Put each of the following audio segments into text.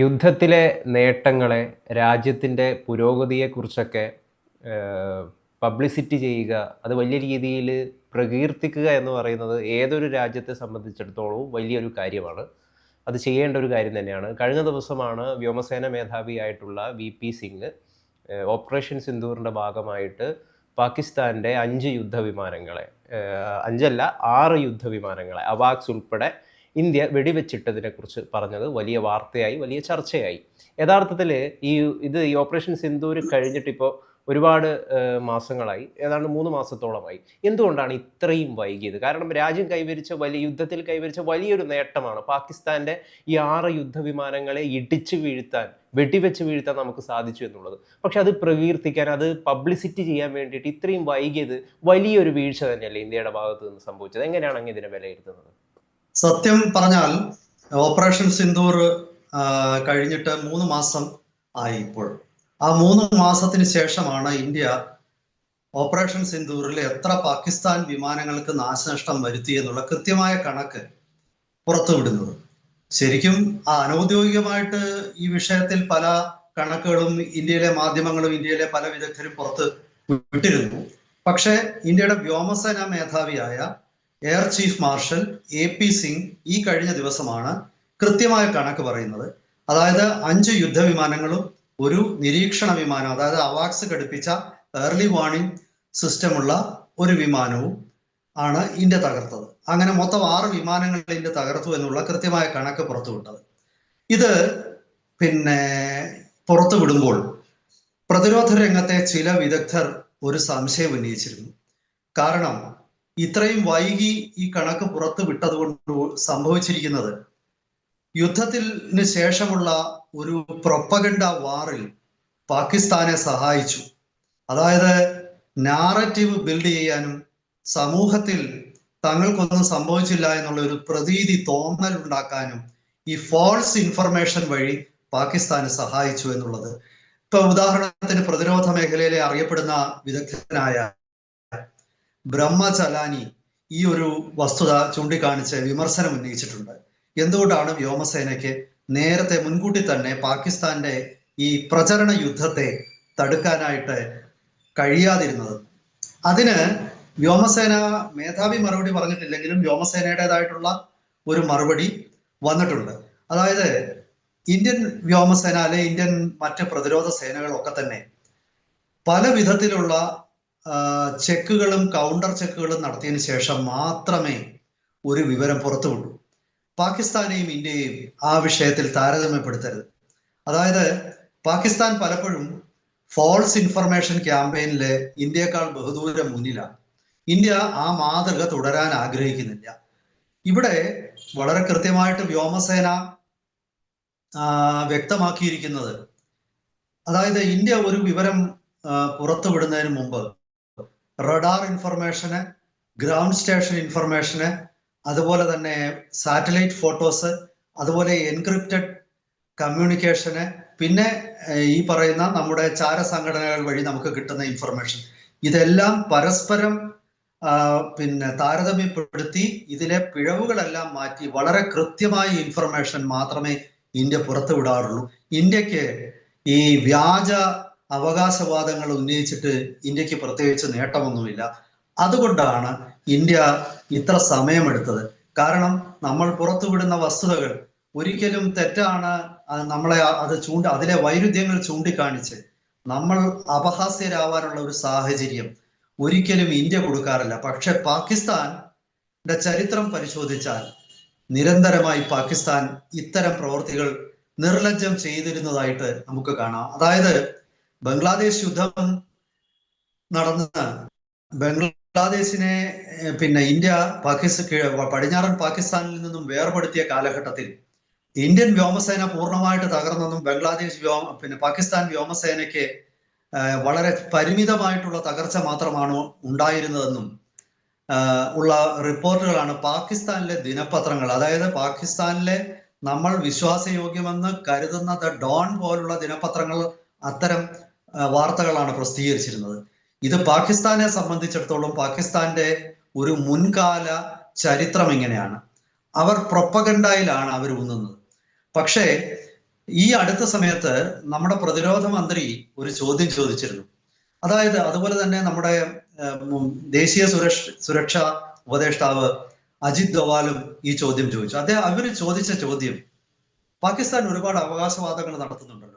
യുദ്ധത്തിലെ നേട്ടങ്ങളെ രാജ്യത്തിന്റെ പുരോഗതിയെക്കുറിച്ചൊക്കെ പബ്ലിസിറ്റി ചെയ്യുക അത് വലിയ രീതിയിൽ പ്രകീർത്തിക്കുക എന്ന് പറയുന്നത് ഏതൊരു രാജ്യത്തെ സംബന്ധിച്ചിടത്തോളവും വലിയൊരു കാര്യമാണ്. അത് ചെയ്യേണ്ട ഒരു കാര്യം തന്നെയാണ്. കഴിഞ്ഞ ദിവസമാണ് വ്യോമസേന മേധാവിയായിട്ടുള്ള വി പി സിംഗ് ഓപ്പറേഷൻ സിന്ദൂറിന്റെ ഭാഗമായിട്ട് പാകിസ്ഥാന്റെ അഞ്ച് യുദ്ധവിമാനങ്ങളെ അഞ്ചല്ല ആറ് യുദ്ധവിമാനങ്ങളെ അവാക്സ് ഉൾപ്പെടെ ഇന്ത്യ വെടിവെച്ചിട്ടതിനെ കുറിച്ച് പറഞ്ഞത് വലിയ വാർത്തയായി വലിയ ചർച്ചയായി. യഥാർത്ഥത്തിൽ ഈ ഇത് ഈ ഓപ്പറേഷൻ സിന്ദൂർ കഴിഞ്ഞിട്ടിപ്പോൾ ഒരുപാട് മാസങ്ങളായി ഏതാണ്ട് മൂന്ന് മാസത്തോളമായി. എന്തുകൊണ്ടാണ് ഇത്രയും വൈകിയത്? കാരണം രാജ്യം കൈവരിച്ച വലിയ യുദ്ധത്തിൽ കൈവരിച്ച വലിയൊരു നേട്ടമാണ് പാകിസ്ഥാന്റെ ഈ ആറ് യുദ്ധവിമാനങ്ങളെ ഇടിച്ചു വീഴ്ത്താൻ വെടിവെച്ച് വീഴ്ത്താൻ നമുക്ക് സാധിച്ചു എന്നുള്ളത്. പക്ഷെ അത് പ്രകീർത്തിക്കാൻ അത് പബ്ലിസിറ്റി ചെയ്യാൻ വേണ്ടിയിട്ട് ഇത്രയും വൈകിയത് വലിയൊരു വീഴ്ച തന്നെയല്ലേ ഇന്ത്യയുടെ ഭാഗത്ത് നിന്ന് സംഭവിച്ചത്? എങ്ങനെയാണ് അങ്ങ് ഇതിനെ വിലയിരുത്തുന്നത്? സത്യം പറഞ്ഞാൽ ഓപ്പറേഷൻ സിന്ദൂർ കഴിഞ്ഞിട്ട് മൂന്ന് മാസം ആയി ഇപ്പോൾ. ആ മൂന്ന് മാസത്തിന് ശേഷമാണ് ഇന്ത്യ ഓപ്പറേഷൻ സിന്ദൂറിൽ എത്ര പാകിസ്ഥാൻ വിമാനങ്ങൾക്ക് നാശനഷ്ടം വരുത്തി എന്നുള്ള കൃത്യമായ കണക്ക് പുറത്തുവിടുന്നത്. ശരിക്കും ആ അനൗദ്യോഗികമായിട്ട് ഈ വിഷയത്തിൽ പല കണക്കുകളും ഇന്ത്യയിലെ മാധ്യമങ്ങളും ഇന്ത്യയിലെ പല വിദഗ്ധരും പുറത്ത് വിട്ടിരുന്നു. പക്ഷേ ഇന്ത്യയുടെ വ്യോമസേനാ മേധാവിയായ air chief marshal A P Singh ഈ കഴിഞ്ഞ ദിവസമാണ് കൃത്യമായ കണക്ക് പറയുന്നത്. അതായത് അഞ്ച് യുദ്ധവിമാനങ്ങളും ഒരു നിരീക്ഷണ വിമാനം അതായത് അവാക്സ് ഘടിപ്പിച്ച ഏർലി വാർണിംഗ് സിസ്റ്റമുള്ള ഒരു വിമാനവും ആണ് ഇന്ത്യ തകർത്തത്. അങ്ങനെ മൊത്തം ആറ് വിമാനങ്ങൾ ഇന്ത്യ തകർത്തു എന്നുള്ള കൃത്യമായ കണക്ക് പുറത്തുവിട്ടത് ഇത് പിന്നെ പുറത്തു വിടുമ്പോൾ പ്രതിരോധ രംഗത്തെ ചില വിദഗ്ധർ ഒരു സംശയം ഉന്നയിച്ചിരുന്നു. കാരണം ഇത്രയും വൈകി ഈ കണക്ക് പുറത്തു വിട്ടതുകൊണ്ട് സംഭവിച്ചിരിക്കുന്നത്. യുദ്ധത്തിന് ശേഷമുള്ള ഒരു പ്രൊപ്പഗണ്ട വാറിൽ പാകിസ്ഥാനെ സഹായിച്ചു. അതായത് നാററ്റീവ് ബിൽഡ് ചെയ്യാനും സമൂഹത്തിൽ തങ്ങൾക്കൊന്നും സംഭവിച്ചില്ല എന്നുള്ള ഒരു പ്രതീതി തോന്നൽ ഉണ്ടാക്കാനും ഈ ഫോൾസ് ഇൻഫർമേഷൻ വഴി പാകിസ്ഥാന് സഹായിച്ചു എന്നുള്ളത്. ഇപ്പൊ ഉദാഹരണത്തിന് പ്രതിരോധ മേഖലയിലെ അറിയപ്പെടുന്ന വിദഗ്ധനായ ബ്രഹ്മചലാനി ഈ ഒരു വസ്തുത ചൂണ്ടിക്കാണിച്ച് വിമർശനം ഉന്നയിച്ചിട്ടുണ്ട്. എന്തുകൊണ്ടാണ് വ്യോമസേനയ്ക്ക് നേരത്തെ മുൻകൂട്ടി തന്നെ പാകിസ്ഥാന്റെ ഈ പ്രചരണ യുദ്ധത്തെ തടുക്കാനായിട്ട് കഴിയാതിരുന്നത്? അതിന് വ്യോമസേന മേധാവി മറുപടി പറഞ്ഞിട്ടില്ലെങ്കിലും വ്യോമസേനയുടേതായിട്ടുള്ള ഒരു മറുപടി വന്നിട്ടുണ്ട്. അതായത് ഇന്ത്യൻ വ്യോമസേന അല്ലെ ഇന്ത്യൻ മറ്റ് പ്രതിരോധ സേനകളൊക്കെ തന്നെ പല വിധത്തിലുള്ള ചെക്കുകളും കൗണ്ടർ ചെക്കുകളും നടത്തിയതിനു ശേഷം മാത്രമേ ഒരു വിവരം പുറത്തു വിടൂ പാകിസ്ഥാനെയും ഇന്ത്യയും ആ വിഷയത്തിൽ താരതമ്യപ്പെടുത്തരുത്. അതായത് പാകിസ്ഥാൻ പലപ്പോഴും ഫോൾസ് ഇൻഫർമേഷൻ ക്യാമ്പയിനിൽ ഇന്ത്യയെക്കാൾ ബഹുദൂരം മുന്നിലാണ്. ഇന്ത്യ ആ മാതൃക തുടരാൻ ആഗ്രഹിക്കുന്നില്ല. ഇവിടെ വളരെ കൃത്യമായിട്ട് വ്യോമസേന വ്യക്തമാക്കിയിരിക്കുന്നത് അതായത് ഇന്ത്യ ഒരു വിവരം പുറത്തുവിടുന്നതിന് മുമ്പ് റഡാർ ഇൻഫർമേഷന് ഗ്രൗണ്ട് സ്റ്റേഷൻ ഇൻഫർമേഷന് അതുപോലെ തന്നെ സാറ്റലൈറ്റ് ഫോട്ടോസ് അതുപോലെ എൻക്രിപ്റ്റഡ് കമ്മ്യൂണിക്കേഷന് പിന്നെ ഈ പറയുന്ന നമ്മുടെ ചാര സംഘടനകൾ വഴി നമുക്ക് കിട്ടുന്ന ഇൻഫർമേഷൻ. ഇതെല്ലാം പരസ്പരം പിന്നെ താരതമ്യപ്പെടുത്തി ഇതിലെ പിഴവുകളെല്ലാം മാറ്റി വളരെ കൃത്യമായ ഇൻഫർമേഷൻ മാത്രമേ ഇന്ത്യ പുറത്തുവിടാറുള്ളൂ. ഇന്ത്യയ്ക്ക് ഈ വ്യാജ അവകാശവാദങ്ങൾ ഉന്നയിച്ചിട്ട് ഇന്ത്യയ്ക്ക് പ്രത്യേകിച്ച് നേട്ടമൊന്നുമില്ല. അതുകൊണ്ടാണ് ഇന്ത്യ ഇത്ര സമയമെടുത്തത്. കാരണം നമ്മൾ പുറത്തുവിടുന്ന വസ്തുതകൾ ഒരിക്കലും തെറ്റാണ് നമ്മളെ അത് ചൂണ്ട അതിലെ വൈരുദ്ധ്യങ്ങൾ ചൂണ്ടിക്കാണിച്ച് നമ്മൾ അപഹാസ്യരാവാനുള്ള ഒരു സാഹചര്യം ഒരിക്കലും ഇന്ത്യ കൊടുക്കാറില്ല. പക്ഷെ പാകിസ്ഥാന്റെ ചരിത്രം പരിശോധിച്ചാൽ നിരന്തരമായി പാകിസ്ഥാൻ ഇത്തരം പ്രവൃത്തികൾ നിർലജ്ജം ചെയ്തിരുന്നതായിട്ട് നമുക്ക് കാണാം. അതായത് ബംഗ്ലാദേശ് യുദ്ധം നടന്ന ബംഗ്ലാദേശിനെ പിന്നെ ഇന്ത്യ പാകിസ്ഥാൻ പടിഞ്ഞാറൻ പാകിസ്ഥാനിൽ നിന്നും വേർപെടുത്തിയ കാലഘട്ടത്തിൽ ഇന്ത്യൻ വ്യോമസേന പൂർണമായിട്ട് തകർന്നെന്നും ബംഗ്ലാദേശ് വ്യോമ പിന്നെ പാകിസ്ഥാൻ വ്യോമസേനയ്ക്ക് വളരെ പരിമിതമായിട്ടുള്ള തകർച്ച മാത്രമാണ് ഉണ്ടായിരുന്നതെന്നും ഉള്ള റിപ്പോർട്ടുകളാണ്. പാകിസ്ഥാനിലെ ദിനപത്രങ്ങൾ അതായത് പാകിസ്ഥാനിലെ നമ്മൾ വിശ്വാസയോഗ്യമെന്ന് കരുതുന്ന ദ ഡോൺ പോലുള്ള ദിനപത്രങ്ങൾ അത്തരം വാർത്തകളാണ് പ്രസിദ്ധീകരിച്ചിരുന്നത്. ഇത് പാകിസ്ഥാനെ സംബന്ധിച്ചിടത്തോളം പാകിസ്ഥാന്റെ ഒരു മുൻകാല ചരിത്രം ഇങ്ങനെയാണ്. അവർ പ്രൊപ്പഗണ്ടയിലാണ് അവർ ഊന്നുന്നത് പക്ഷേ ഈ അടുത്ത സമയത്ത് നമ്മുടെ പ്രതിരോധ മന്ത്രി ഒരു ചോദ്യം ചോദിച്ചിരുന്നു. അതായത് അതുപോലെ തന്നെ നമ്മുടെ ദേശീയ സുരക്ഷ സുരക്ഷാ ഉപദേഷ്ടാവ് അജിത് ദോവാലും ഈ ചോദ്യം ചോദിച്ചു. അദ്ദേഹം അവർ ചോദിച്ച ചോദ്യം പാകിസ്ഥാൻ ഒരുപാട് അവകാശവാദങ്ങൾ നടത്തുന്നുണ്ടല്ലോ.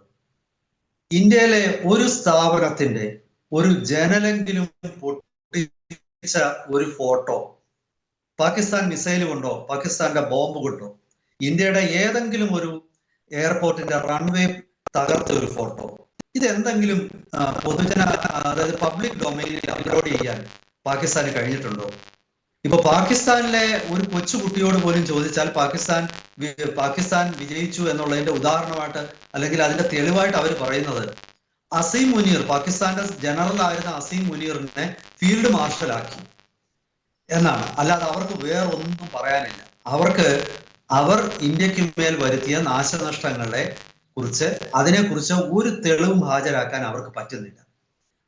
ഇന്ത്യയിലെ ഒരു സ്ഥാപനത്തിന്റെ ഒരു ജനലെങ്കിലും പൊട്ടിച്ച ഒരു ഫോട്ടോ പാകിസ്ഥാൻ മിസൈൽ കൊണ്ടോ പാകിസ്ഥാന്റെ ബോംബ് കൊണ്ടോ ഇന്ത്യയുടെ ഏതെങ്കിലും ഒരു എയർപോർട്ടിന്റെ റൺവേ തകർത്ത ഒരു ഫോട്ടോ. ഇത് എന്തെങ്കിലും പൊതുജന അതായത് പബ്ലിക് ഡൊമൈനിൽ അപ്ലോഡ് ചെയ്യാൻ പാകിസ്ഥാന് കഴിഞ്ഞിട്ടുണ്ടോ? ഇപ്പൊ പാകിസ്ഥാനിലെ ഒരു കൊച്ചു കുട്ടിയോട് പോലും ചോദിച്ചാൽ പാകിസ്ഥാൻ പാകിസ്ഥാൻ വിജയിച്ചു എന്നുള്ളതിന്റെ ഉദാഹരണമായിട്ട് അല്ലെങ്കിൽ അതിന്റെ തെളിവായിട്ട് അവർ പറയുന്നത് അസീം മുനീർ പാകിസ്ഥാന്റെ ജനറൽ ആയിരുന്ന അസീം മുനീറിനെ ഫീൽഡ് മാർഷൽ ആക്കി എന്നാണ്. അല്ലാതെ അവർക്ക് വേറൊന്നും പറയാനില്ല. അവർക്ക് അവർ ഇന്ത്യയ്ക്ക് മേൽ വരുത്തിയ നാശനഷ്ടങ്ങളെ കുറിച്ച് അതിനെക്കുറിച്ച് ഒരു തെളിവും ഹാജരാക്കാൻ അവർക്ക് പറ്റുന്നില്ല.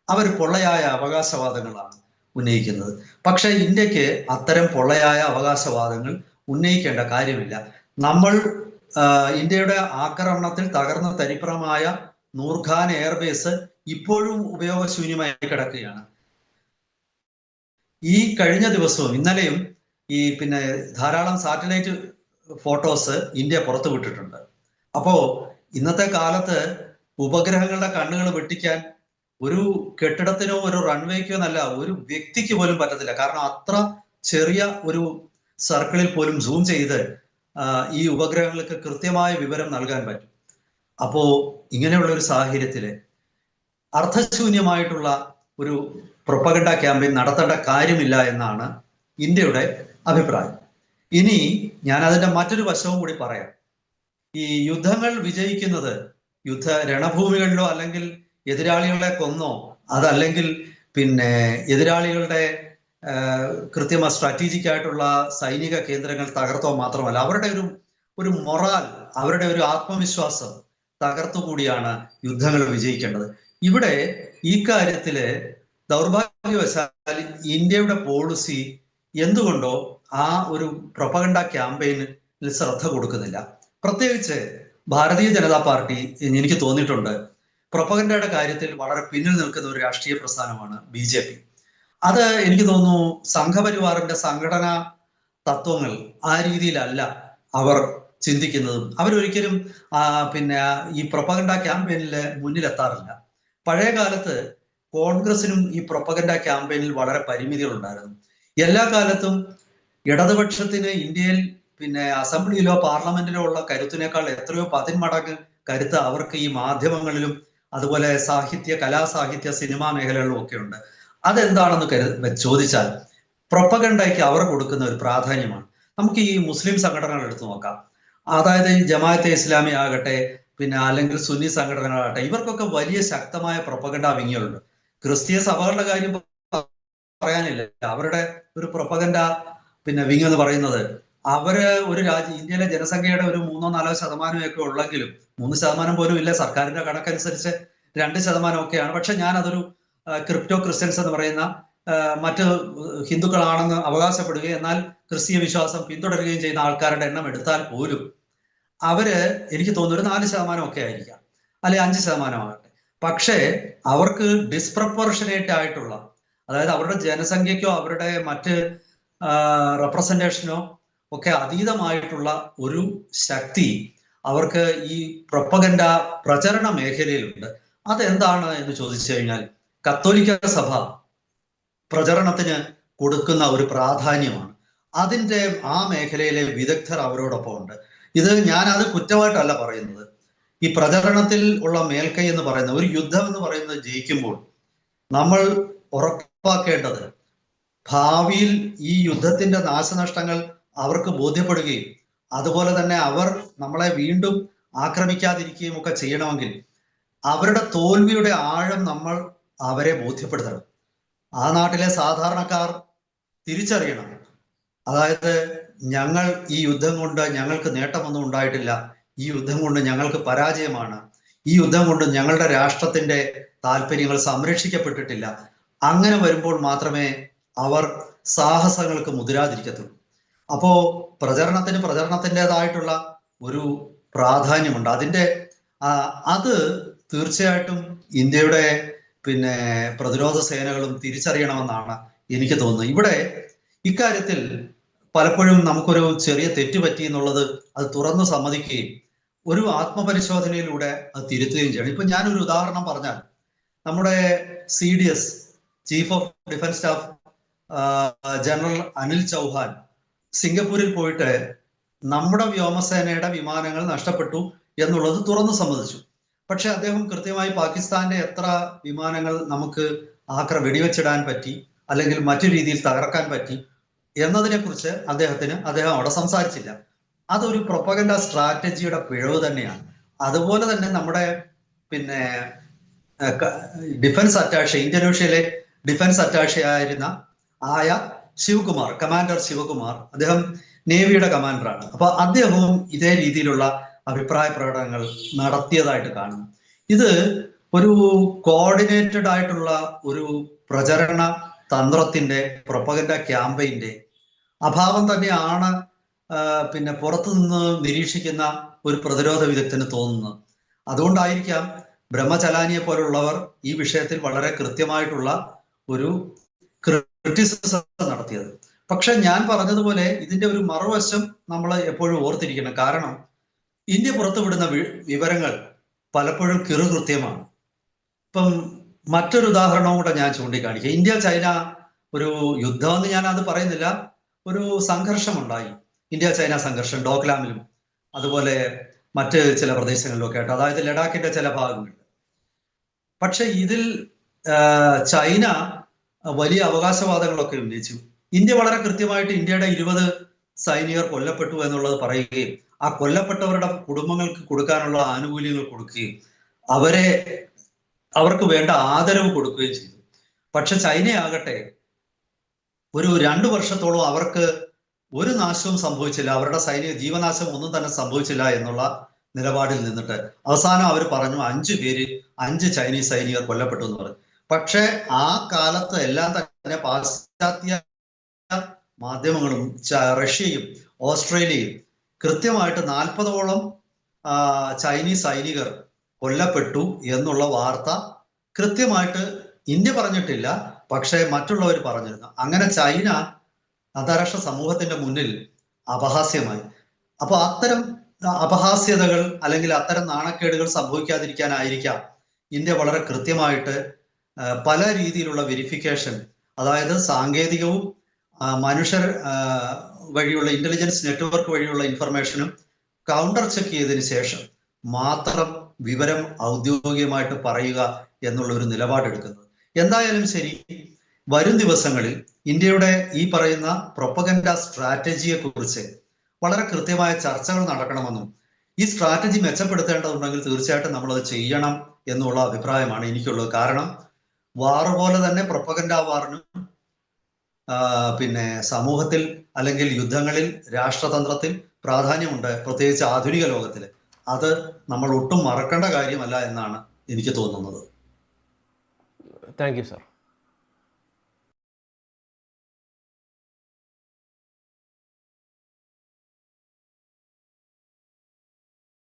അവർ പൊള്ളയായ അവകാശവാദങ്ങളാണ്. ഉന്നയിക്കുന്നത്. പക്ഷേ ഇന്ത്യയ്ക്ക് അത്തരം പൊള്ളയായ അവകാശവാദങ്ങൾ ഉന്നയിക്കേണ്ട കാര്യമില്ല. നമ്മൾ ഇന്ത്യയുടെ ആക്രമണത്തിൽ തകർന്ന തരിപ്രമായ നൂർഖാൻ എയർബേസ് ഇപ്പോഴും ഉപയോഗശൂന്യമായി കിടക്കുകയാണ്. ഈ കഴിഞ്ഞ ദിവസവും ഇന്നലെയും ഈ പിന്നെ ധാരാളം സാറ്റലൈറ്റ് ഫോട്ടോസ് ഇന്ത്യ പുറത്തുവിട്ടിട്ടുണ്ട് അപ്പോ ഇന്നത്തെ കാലത്ത് ഉപഗ്രഹങ്ങളുടെ കണ്ണുകൾ വെട്ടിക്കാൻ ഒരു കെട്ടിടത്തിനോ ഒരു റൺവേക്കോ എന്നല്ല ഒരു വ്യക്തിക്ക് പോലും പറ്റത്തില്ല. കാരണം അത്ര ചെറിയ ഒരു സർക്കിളിൽ പോലും സൂം ചെയ്ത് ഈ ഉപഗ്രഹങ്ങൾക്ക് കൃത്യമായ വിവരം നൽകാൻ പറ്റും. അപ്പോ ഇങ്ങനെയുള്ള ഒരു സാഹചര്യത്തിൽ അർത്ഥശൂന്യമായിട്ടുള്ള ഒരു പ്രൊപ്പഗണ്ട ക്യാമ്പയിൻ നടത്തേണ്ട കാര്യമില്ല എന്നാണ് ഇന്ത്യയുടെ അഭിപ്രായം. ഇനി ഞാൻ അതിന്റെ മറ്റൊരു വശവും കൂടി പറയാം. ഈ യുദ്ധങ്ങൾ വിജയിക്കുന്നത് യുദ്ധ രണഭൂമികളിലോ അല്ലെങ്കിൽ എതിരാളികളെ കൊന്നോ അതല്ലെങ്കിൽ പിന്നെ എതിരാളികളുടെ കൃത്യമ സ്ട്രാറ്റജിക് ആയിട്ടുള്ള സൈനിക കേന്ദ്രങ്ങൾ തകർത്തോ മാത്രമല്ല അവരുടെ ഒരു ഒരു മൊറാൽ അവരുടെ ഒരു ആത്മവിശ്വാസം തകർത്തുകൂടിയാണ് യുദ്ധങ്ങൾ വിജയിക്കേണ്ടത്. ഇവിടെ ഈ കാര്യത്തിൽ ദൗർഭാഗ്യവശാൽ ഇന്ത്യയുടെ പോളിസി എന്തുകൊണ്ടോ ആ ഒരു പ്രൊപ്പഗണ്ട ക്യാമ്പയിനിൽ ശ്രദ്ധ കൊടുക്കുന്നില്ല. പ്രത്യേകിച്ച് ഭാരതീയ ജനതാ പാർട്ടി എനിക്ക് തോന്നിയിട്ടുണ്ട് പ്രൊപ്പഗണ്ടയുടെ കാര്യത്തിൽ വളരെ പിന്നിൽ നിൽക്കുന്ന ഒരു രാഷ്ട്രീയ പ്രസ്ഥാനമാണ് ബി ജെ പി. അത് എനിക്ക് തോന്നുന്നു സംഘപരിവാറിന്റെ സംഘടനാ തത്വങ്ങൾ ആ രീതിയിലല്ല അവർ ചിന്തിക്കുന്നതും. അവരൊരിക്കലും പിന്നെ ഈ പ്രൊപ്പഗണ്ട ക്യാമ്പയിനിൽ മുന്നിലെത്താറില്ല. പഴയ കാലത്ത് കോൺഗ്രസിനും ഈ പ്രൊപ്പഗണ്ട ക്യാമ്പയിനിൽ വളരെ പരിമിതികൾ ഉണ്ടായിരുന്നു എല്ലാ കാലത്തും ഇടതുപക്ഷത്തിന് ഇന്ത്യയിൽ പിന്നെ അസംബ്ലിയിലോ പാർലമെന്റിലോ ഉള്ള കരുത്തിനേക്കാൾ എത്രയോ പതിന്മടങ്ങ് കരുത്ത് അവർക്ക് ഈ മാധ്യമങ്ങളിലും അതുപോലെ സാഹിത്യ കലാസാഹിത്യ സിനിമാ മേഖലകളിലും ഒക്കെ ഉണ്ട് അതെന്താണെന്ന് ചോദിച്ചാൽ പ്രൊപ്പഗണ്ടയ്ക്ക് അവർ കൊടുക്കുന്ന ഒരു പ്രാധാന്യമാണ്. നമുക്ക് ഈ മുസ്ലിം സംഘടനകൾ എടുത്തു നോക്കാം. അതായത് ജമാഅത്തെ ഇസ്ലാമി ആകട്ടെ പിന്നെ അല്ലെങ്കിൽ സുന്നി സംഘടനകളാകട്ടെ ഇവർക്കൊക്കെ വലിയ ശക്തമായ പ്രൊപ്പഗണ്ട വിങ്ങിയുണ്ട് ക്രിസ്തീയ സഭകളുടെ കാര്യം പറയാനില്ല. അവരുടെ ഒരു പ്രൊപ്പഗണ്ട പിന്നെ വിങ് എന്ന് പറയുന്നത് അവർ ഒരു രാജ്യ ഇന്ത്യയിലെ ജനസംഖ്യയുടെ ഒരു മൂന്നോ നാലോ ശതമാനമൊക്കെ ഉള്ളെങ്കിലും മൂന്ന് ശതമാനം പോലും ഇല്ല. സർക്കാരിന്റെ കണക്കനുസരിച്ച് രണ്ട് ശതമാനം ഒക്കെയാണ് പക്ഷെ ഞാൻ അതൊരു ക്രിപ്റ്റോ ക്രിസ്ത്യൻസ് എന്ന് പറയുന്ന മറ്റ് ഹിന്ദുക്കളാണെന്ന് അവകാശപ്പെടുകയും എന്നാൽ ക്രിസ്തീയ വിശ്വാസം പിന്തുടരുകയും ചെയ്യുന്ന ആൾക്കാരുടെ എണ്ണം എടുത്താൽ പോലും അവർ എനിക്ക് തോന്നുന്നു ഒരു നാല് ശതമാനം ഒക്കെ ആയിരിക്കാം. അല്ലെ അഞ്ച് ശതമാനമാകട്ടെ. പക്ഷേ അവർക്ക് ഡിസ്പ്രപ്പോർഷനേറ്റ് ആയിട്ടുള്ള അതായത് അവരുടെ ജനസംഖ്യക്കോ അവരുടെ മറ്റ് റെപ്രസെന്റേഷനോ ഒക്കെ അതീതമായിട്ടുള്ള ഒരു ശക്തി അവർക്ക് ഈ പ്രൊപ്പഗണ്ട പ്രചരണ മേഖലയിലുണ്ട്. അതെന്താണ് എന്ന് ചോദിച്ചു കഴിഞ്ഞാൽ കത്തോലിക്ക സഭ പ്രചരണത്തിന് കൊടുക്കുന്ന ഒരു പ്രാധാന്യമാണ്. അതിന്റെ ആ മേഖലയിലെ വിദഗ്ധർ അവരോടൊപ്പം ഉണ്ട്. ഇത് ഞാൻ അത് കുറ്റമായിട്ടല്ല പറയുന്നത്. ഈ പ്രചരണത്തിൽ ഉള്ള മേൽക്കൈ എന്ന് പറയുന്ന ഒരു യുദ്ധം എന്ന് പറയുന്നത് ജയിക്കുമ്പോൾ നമ്മൾ ഉറപ്പാക്കേണ്ടത് ഭാവിയിൽ ഈ യുദ്ധത്തിന്റെ നാശനഷ്ടങ്ങൾ അവർക്ക് ബോധ്യപ്പെടുകയും അതുപോലെ തന്നെ അവർ നമ്മളെ വീണ്ടും ആക്രമിക്കാതിരിക്കുകയും ഒക്കെ ചെയ്യണമെങ്കിൽ അവരുടെ തോൽവിയുടെ ആഴം നമ്മൾ അവരെ ബോധ്യപ്പെടുത്തണം. ആ നാട്ടിലെ സാധാരണക്കാർ തിരിച്ചറിയണം. അതായത് ഞങ്ങൾ ഈ യുദ്ധം കൊണ്ട് ഞങ്ങൾക്ക് നേട്ടമൊന്നും ഉണ്ടായിട്ടില്ല. ഈ യുദ്ധം കൊണ്ട് ഞങ്ങൾക്ക് പരാജയമാണ്. ഈ യുദ്ധം കൊണ്ട് ഞങ്ങളുടെ രാഷ്ട്രത്തിന്റെ താല്പര്യങ്ങൾ സംരക്ഷിക്കപ്പെട്ടിട്ടില്ല. അങ്ങനെ വരുമ്പോൾ മാത്രമേ അവർ സാഹസങ്ങൾക്ക് മുതിരാതിരിക്കത്തുള്ളൂ. അപ്പോ പ്രചരണത്തിന് പ്രചരണത്തിന്റെതായിട്ടുള്ള ഒരു പ്രാധാന്യമുണ്ട്. അതിന്റെ അത് തീർച്ചയായിട്ടും ഇന്ത്യയുടെ പിന്നെ പ്രതിരോധ സേനകളും തിരിച്ചറിയണമെന്നാണ് എനിക്ക് തോന്നുന്നത്. ഇവിടെ ഇക്കാര്യത്തിൽ പലപ്പോഴും നമുക്കൊരു ചെറിയ തെറ്റ് പറ്റി എന്നുള്ളത് അത് തുറന്നു സമ്മതിക്കുകയും ഒരു ആത്മപരിശോധനയിലൂടെ അത് തിരുത്തുകയും ചെയ്യണം. ഇപ്പൊ ഞാനൊരു ഉദാഹരണം പറഞ്ഞാൽ നമ്മുടെ C D S chief of defence staff general Anil Chauhan സിംഗപ്പൂരിൽ പോയിട്ട് നമ്മുടെ വ്യോമസേനയുടെ വിമാനങ്ങൾ നഷ്ടപ്പെട്ടു എന്നുള്ളത് തുറന്നു സമ്മതിച്ചു. പക്ഷെ അദ്ദേഹം കൃത്യമായി പാകിസ്ഥാന്റെ എത്ര വിമാനങ്ങൾ നമുക്ക് ആക്ര വെടിവെച്ചിടാൻ പറ്റി അല്ലെങ്കിൽ മറ്റു രീതിയിൽ തകർക്കാൻ പറ്റി എന്നതിനെ കുറിച്ച് അദ്ദേഹത്തിന് അദ്ദേഹം അവിടെ സംസാരിച്ചില്ല. അതൊരു പ്രൊപ്പഗൻഡ സ്ട്രാറ്റജിയുടെ പിഴവ് തന്നെയാണ്. അതുപോലെ തന്നെ നമ്മുടെ പിന്നെ ഡിഫൻസ് അറ്റാഷെ ഇന്തോനേഷ്യയിലെ ഡിഫൻസ് അറ്റാഷെ ആയിരുന്ന ആയ ശിവകുമാർ കമാൻഡർ ശിവകുമാർ അദ്ദേഹം നേവിയുടെ കമാൻഡറാണ് അപ്പൊ അദ്ദേഹവും ഇതേ രീതിയിലുള്ള അഭിപ്രായ പ്രകടനങ്ങൾ നടത്തിയതായിട്ട് കാണും ഇത് ഒരു കോർഡിനേറ്റഡ് ആയിട്ടുള്ള ഒരു പ്രചരണ തന്ത്രത്തിന്റെ പ്രൊപ്പഗൻഡ ക്യാമ്പയിന്റെ അഭാവം തന്നെയാണ് പിന്നെ പുറത്തുനിന്ന് നിരീക്ഷിക്കുന്ന ഒരു പ്രതിരോധ വിദഗ്ധന് തോന്നുന്നത്. അതുകൊണ്ടായിരിക്കാം ബ്രഹ്മചലാനിയെ പോലുള്ളവർ ഈ വിഷയത്തിൽ വളരെ കൃത്യമായിട്ടുള്ള ഒരു ക്രിറ്റിസിസം നടത്തിയത്. പക്ഷെ ഞാൻ പറഞ്ഞതുപോലെ ഇതിന്റെ ഒരു മറുവശം നമ്മൾ എപ്പോഴും ഓർത്തിരിക്കണം. കാരണം ഇന്ത്യ പുറത്തുവിടുന്ന വിവരങ്ങൾ പലപ്പോഴും കിറുകൃത്യമാണ്. ഇപ്പം മറ്റൊരു ഉദാഹരണവും കൂടെ ഞാൻ ചൂണ്ടിക്കാണിക്കാം. ഇന്ത്യ ചൈന ഒരു യുദ്ധം എന്ന് ഞാൻ അത് പറയുന്നില്ല. ഒരു സംഘർഷം ഉണ്ടായി ഇന്ത്യ ചൈന സംഘർഷം ഡോക്ലാമിലും അതുപോലെ മറ്റ് ചില പ്രദേശങ്ങളിലൊക്കെ ആയിട്ട്. അതായത് ലഡാക്കിന്റെ ചില ഭാഗങ്ങളിൽ. പക്ഷെ ഇതിൽ ചൈന വലിയ അവകാശവാദങ്ങളൊക്കെ ഉന്നയിച്ചു. ഇന്ത്യ വളരെ കൃത്യമായിട്ട് ഇന്ത്യയുടെ ഇരുപത് സൈനികർ കൊല്ലപ്പെട്ടു എന്നുള്ളത് പറയുകയും ആ കൊല്ലപ്പെട്ടവരുടെ കുടുംബങ്ങൾക്ക് കൊടുക്കാനുള്ള ആനുകൂല്യങ്ങൾ കൊടുക്കുകയും അവരെ അവർക്ക് വേണ്ട ആദരവ് കൊടുക്കുകയും ചെയ്തു. പക്ഷെ ചൈനയാകട്ടെ ഒരു രണ്ടു വർഷത്തോളം അവർക്ക് ഒരു നാശവും സംഭവിച്ചില്ല. അവരുടെ സൈനിക ജീവനാശം ഒന്നും തന്നെ സംഭവിച്ചില്ല എന്നുള്ള നിലപാടിൽ നിന്നിട്ട് അവസാനം അവർ പറഞ്ഞു അഞ്ചു പേര് അഞ്ച് ചൈനീസ് സൈനികർ കൊല്ലപ്പെട്ടു എന്ന് പറഞ്ഞു. പക്ഷെ ആ കാലത്ത് എല്ലാം തന്നെ പാശ്ചാത്യ മാധ്യമങ്ങളും റഷ്യയും ഓസ്ട്രേലിയയും കൃത്യമായിട്ട് നാൽപ്പതോളം ചൈനീസ് സൈനികർ കൊല്ലപ്പെട്ടു എന്നുള്ള വാർത്ത കൃത്യമായിട്ട് ഇന്ത്യ പറഞ്ഞിട്ടില്ല. പക്ഷേ മറ്റുള്ളവർ പറഞ്ഞിരുന്നു. അങ്ങനെ ചൈന അന്താരാഷ്ട്ര സമൂഹത്തിന്റെ മുന്നിൽ അപഹാസ്യമായി. അപ്പൊ അത്തരം അപഹാസ്യതകൾ അല്ലെങ്കിൽ അത്തരം നാണക്കേടുകൾ സംഭവിക്കാതിരിക്കാനായിരിക്കാം ഇന്ത്യ വളരെ കൃത്യമായിട്ട് പല രീതിയിലുള്ള വെരിഫിക്കേഷൻ അതായത് സാങ്കേതികവും മനുഷ്യർ വഴിയുള്ള ഇന്റലിജൻസ് നെറ്റ്വർക്ക് വഴിയുള്ള ഇൻഫർമേഷനും കൗണ്ടർ ചെക്ക് ചെയ്തതിന് ശേഷം മാത്രം വിവരം ഔദ്യോഗികമായിട്ട് പറയുക എന്നുള്ള ഒരു നിലപാടെടുക്കുന്നത്. എന്തായാലും ശരി വരും ദിവസങ്ങളിൽ ഇന്ത്യയുടെ ഈ പറയുന്ന പ്രൊപ്പഗൻഡ സ്ട്രാറ്റജിയെ കുറിച്ച് വളരെ കൃത്യമായ ചർച്ചകൾ നടക്കണമെന്നും ഈ സ്ട്രാറ്റജി മെച്ചപ്പെടുത്തേണ്ടതുണ്ടെങ്കിൽ തീർച്ചയായിട്ടും നമ്മൾ അത് ചെയ്യണം എന്നുള്ള അഭിപ്രായമാണ് എനിക്കുള്ളത്. കാരണം വാറ് പോലെ തന്നെ പ്രൊപ്പഗൻഡ വാറിനും പിന്നെ സമൂഹത്തിൽ അല്ലെങ്കിൽ യുദ്ധങ്ങളിൽ രാഷ്ട്രതന്ത്രത്തിൽ പ്രാധാന്യമുണ്ട് പ്രത്യേകിച്ച് ആധുനിക ലോകത്തിൽ അത് നമ്മൾ ഒട്ടും മറക്കേണ്ട കാര്യമല്ല എന്നാണ് എനിക്ക് തോന്നുന്നത്. Thank you sir